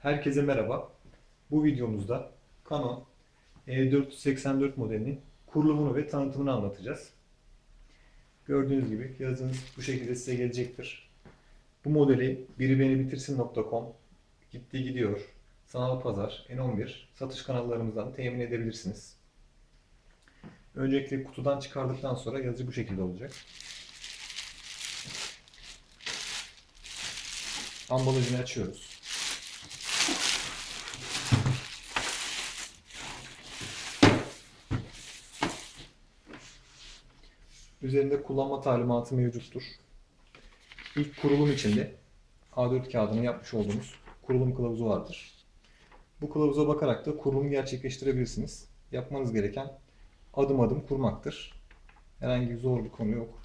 Herkese merhaba. Bu videomuzda Canon E484 modelinin kurulumunu ve tanıtımını anlatacağız. Gördüğünüz gibi yazınız bu şekilde size gelecektir. Bu modeli biriBeniBitirsin.com gitti gidiyor. Sanal Pazar, N11 satış kanallarımızdan temin edebilirsiniz. Öncelikle kutudan çıkardıktan sonra yazıcı bu şekilde olacak. Ambalajını açıyoruz. Üzerinde kullanma talimatı mevcuttur. İlk kurulum içinde A4 kağıdını yapmış olduğumuz kurulum kılavuzu vardır. Bu kılavuza bakarak da kurulumu gerçekleştirebilirsiniz. Yapmanız gereken adım adım kurmaktır. Herhangi bir zor bir konu yok.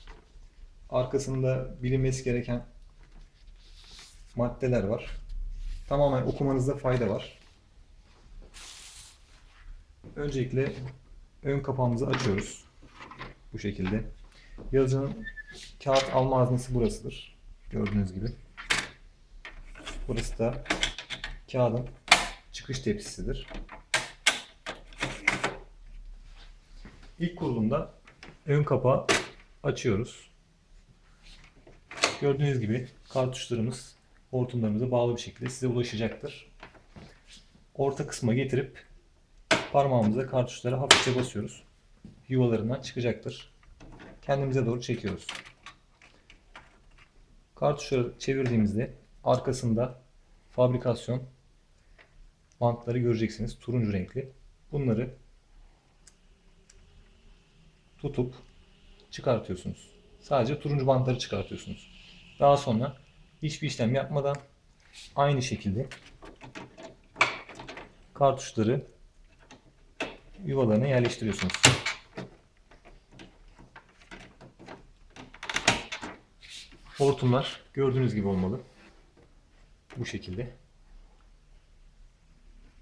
Arkasında bilinmesi gereken maddeler var. Tamamen okumanızda fayda var. Öncelikle ön kapağımızı açıyoruz. Bu şekilde. Yazıcının kağıt alma haznesi burasıdır. Gördüğünüz gibi. Burası da kağıdın çıkış tepsisidir. İlk kurulumda ön kapağı açıyoruz. Gördüğünüz gibi kartuşlarımız hortumlarımıza bağlı bir şekilde size ulaşacaktır. Orta kısma getirip parmağımıza kartuşlara hafifçe basıyoruz. Yuvalarından çıkacaktır. Kendimize doğru çekiyoruz. Kartuşları çevirdiğimizde arkasında fabrikasyon bantları göreceksiniz. Turuncu renkli. Bunları tutup çıkartıyorsunuz. Sadece turuncu bantları çıkartıyorsunuz. Daha sonra hiçbir işlem yapmadan aynı şekilde kartuşları yuvalarına yerleştiriyorsunuz. Hortumlar gördüğünüz gibi olmalı. Bu şekilde.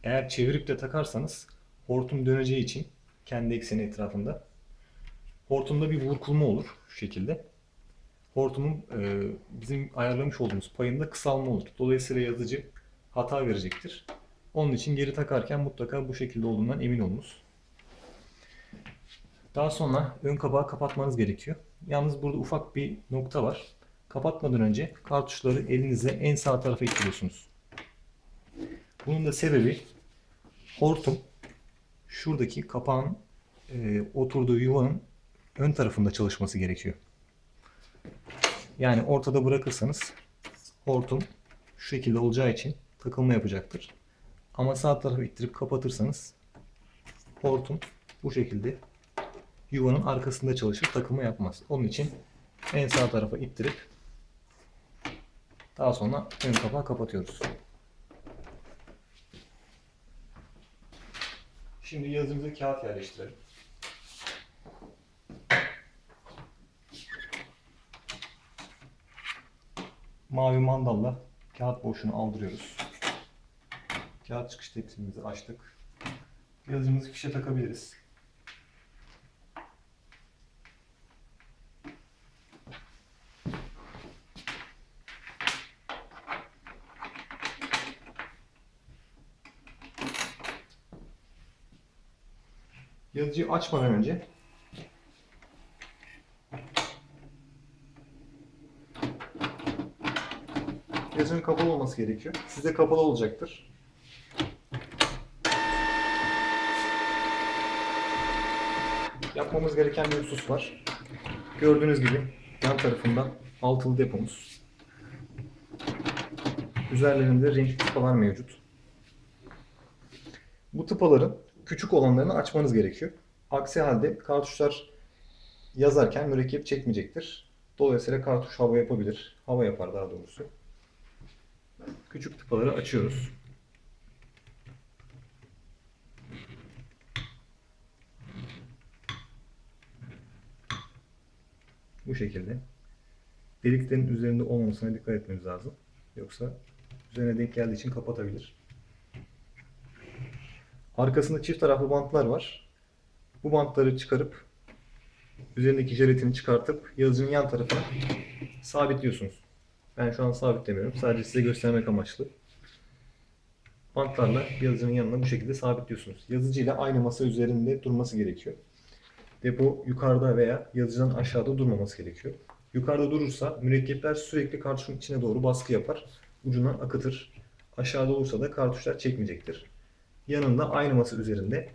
Eğer çevirip de takarsanız hortum döneceği için kendi ekseni etrafında hortumda bir burkulma olur şu şekilde. Hortumun e, bizim ayarlamış olduğumuz payında kısalma olur. Dolayısıyla yazıcı hata verecektir. Onun için geri takarken mutlaka bu şekilde olduğundan emin olunuz. Daha sonra ön kapağı kapatmanız gerekiyor. Yalnız burada ufak bir nokta var. Kapatmadan önce kartuşları elinize en sağ tarafa ittiriyorsunuz. Bunun da sebebi hortum şuradaki kapağın e, oturduğu yuvanın ön tarafında çalışması gerekiyor. Yani ortada bırakırsanız hortum şu şekilde olacağı için takılma yapacaktır. Ama sağ tarafı ittirip kapatırsanız hortum bu şekilde yuvanın arkasında çalışır, takılma yapmaz. Onun için en sağ tarafa ittirip daha sonra ön kapağı kapatıyoruz. Şimdi yazımıza kağıt yerleştirelim. Mavi mandalla kağıt boşluğunu aldırıyoruz. Kağıt çıkış tepsimizi açtık. Yazıcımızı fişe takabiliriz. Yazıcıyı açmadan önce yazının kapalı olması gerekiyor. Sizde kapalı olacaktır. Yapmamız gereken bir husus var. Gördüğünüz gibi yan tarafında altılı depomuz. Üzerlerinde renkli tıpalar mevcut. Bu tıpaların küçük olanlarını açmanız gerekiyor. Aksi halde kartuşlar yazarken mürekkep çekmeyecektir. Dolayısıyla kartuş hava yapabilir. Hava yapar daha doğrusu. Küçük tıpaları açıyoruz. Bu şekilde. Deliklerin üzerinde olmamasına dikkat etmemiz lazım. Yoksa üzerine denk geldiği için kapatabilir. Arkasında çift taraflı bantlar var. Bu bantları çıkarıp üzerindeki jelatini çıkartıp yazıcının yan tarafına sabitliyorsunuz. Ben şu an sabitlemiyorum. Sadece size göstermek amaçlı. bantlarla yazıcının yanına bu şekilde sabitliyorsunuz. Yazıcıyla aynı masa üzerinde durması gerekiyor. Depo yukarıda veya yazıcıdan aşağıda durmaması gerekiyor. Yukarıda durursa mürekkepler sürekli kartuşun içine doğru baskı yapar. Ucundan akıtır. Aşağıda olursa da kartuşlar çekmeyecektir. Yanında aynı masa üzerinde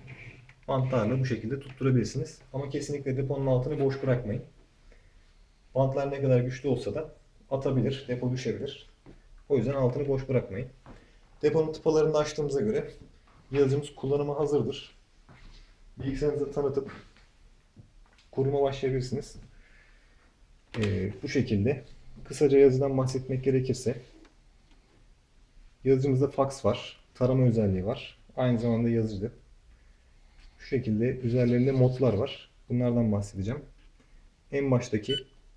bantlarla bu şekilde tutturabilirsiniz. Ama kesinlikle deponun altını boş bırakmayın. Bantlar ne kadar güçlü olsa da atabilir, depo düşebilir. O yüzden altını boş bırakmayın. Deponun tıpalarını açtığımıza göre yazıcımız kullanıma hazırdır. Bilgisayarınızı tanıtıp kuruma başlayabilirsiniz. Ee, bu şekilde. Kısaca yazıdan bahsetmek gerekirse yazıcımızda fax var. Tarama özelliği var. Aynı zamanda yazıcı. Şu şekilde üzerlerinde modlar var. Bunlardan bahsedeceğim. En baştaki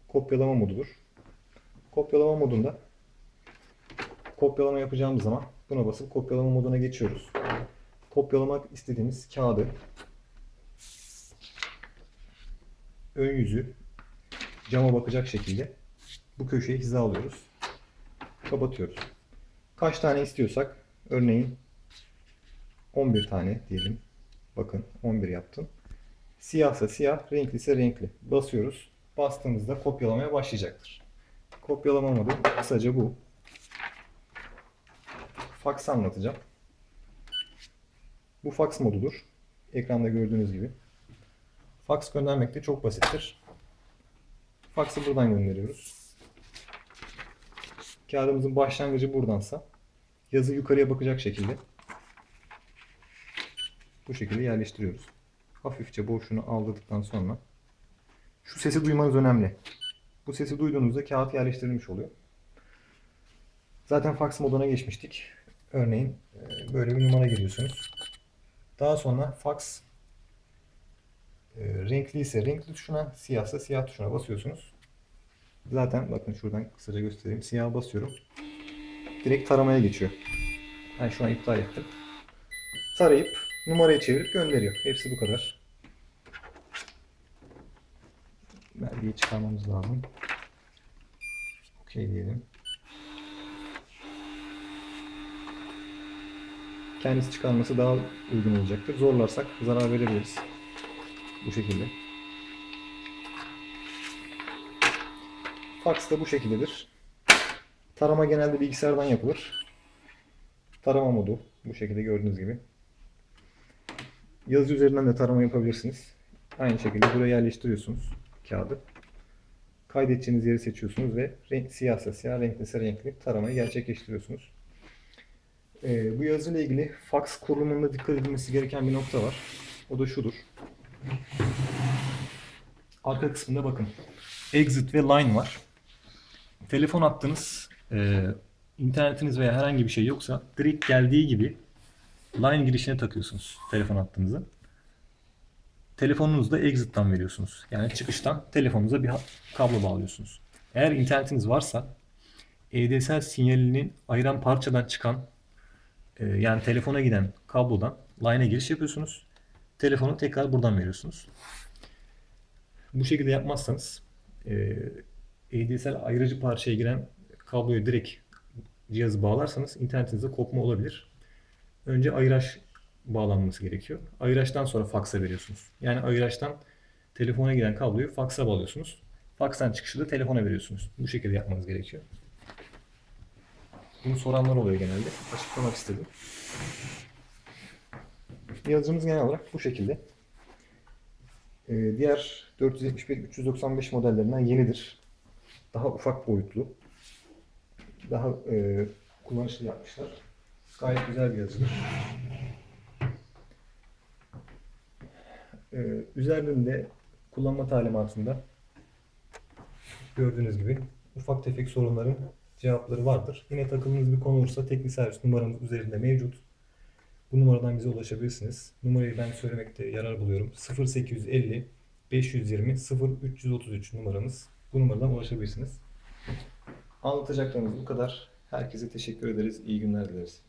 kopyalama modudur. Kopyalama modunda kopyalama yapacağımız zaman buna basıp kopyalama moduna geçiyoruz. Kopyalamak istediğimiz kağıdı ön yüzü cama bakacak şekilde bu köşeyi hizalıyoruz. Kapatıyoruz. Kaç tane istiyorsak örneğin 11 tane diyelim. Bakın 11 yaptım. Siyahsa siyah, renkli ise renkli. Basıyoruz. Bastığımızda kopyalamaya başlayacaktır. Kopyalama modu kısaca bu. Fax anlatacağım. Bu fax modudur. Ekranda gördüğünüz gibi. Fax göndermek de çok basittir. Fax'ı buradan gönderiyoruz. Kağıdımızın başlangıcı buradansa yazı yukarıya bakacak şekilde bu şekilde yerleştiriyoruz. Hafifçe boşluğunu aldırdıktan sonra şu sesi duymanız önemli. Bu sesi duyduğunuzda kağıt yerleştirilmiş oluyor. Zaten fax moduna geçmiştik. Örneğin e, böyle bir numara giriyorsunuz. Daha sonra fax e, renkli ise renkli tuşuna, siyahsa siyah tuşuna basıyorsunuz. Zaten bakın şuradan kısaca göstereyim. Siyah basıyorum. Direkt taramaya geçiyor. Ben şu an iptal ettim. Tarayıp numarayı çevirip gönderiyor. Hepsi bu kadar. Belgeyi çıkarmamız lazım. Okey diyelim. Kendisi çıkarması daha uygun olacaktır. Zorlarsak zarar verebiliriz. Bu şekilde. Fax da bu şekildedir. Tarama genelde bilgisayardan yapılır. Tarama modu bu şekilde gördüğünüz gibi. Yazı üzerinden de tarama yapabilirsiniz. Aynı şekilde buraya yerleştiriyorsunuz kağıdı. Kaydedeceğiniz yeri seçiyorsunuz ve renk, siyahsa siyah, renkliyse renkli taramayı gerçekleştiriyorsunuz. Ee, bu yazıyla ilgili fax kurulumunda dikkat edilmesi gereken bir nokta var. O da şudur. Arka kısmında bakın. Exit ve line var. Telefon attınız, e, internetiniz veya herhangi bir şey yoksa direkt geldiği gibi line girişine takıyorsunuz telefon hattınızı. Telefonunuzu da exit'tan veriyorsunuz. Yani çıkıştan telefonunuza bir kablo bağlıyorsunuz. Eğer internetiniz varsa ADSL sinyalinin ayıran parçadan çıkan e, yani telefona giden kablodan line'e giriş yapıyorsunuz. Telefonu tekrar buradan veriyorsunuz. Bu şekilde yapmazsanız e, ADSL ayırıcı parçaya giren kabloyu direkt cihazı bağlarsanız internetinizde kopma olabilir. Önce ayıraç bağlanması gerekiyor. Ayıraçtan sonra fax'a veriyorsunuz. Yani ayıraçtan telefona giden kabloyu fax'a bağlıyorsunuz. Fax'tan çıkışı da telefona veriyorsunuz. Bu şekilde yapmanız gerekiyor. Bunu soranlar oluyor genelde. Açıklamak istedim. Yazıcımız genel olarak bu şekilde. Ee, diğer 471-395 modellerinden yenidir. Daha ufak boyutlu. Daha e, kullanışlı yapmışlar. Gayet güzel bir yazıdır. Ee, üzerinde kullanma talimatında gördüğünüz gibi ufak tefek sorunların cevapları vardır. Yine takıldığınız bir konu olursa teknik servis numaramız üzerinde mevcut. Bu numaradan bize ulaşabilirsiniz. Numarayı ben söylemekte yarar buluyorum. 0850 520 0333 numaramız. Bu numaradan ulaşabilirsiniz. Anlatacaklarımız bu kadar. Herkese teşekkür ederiz. İyi günler dileriz.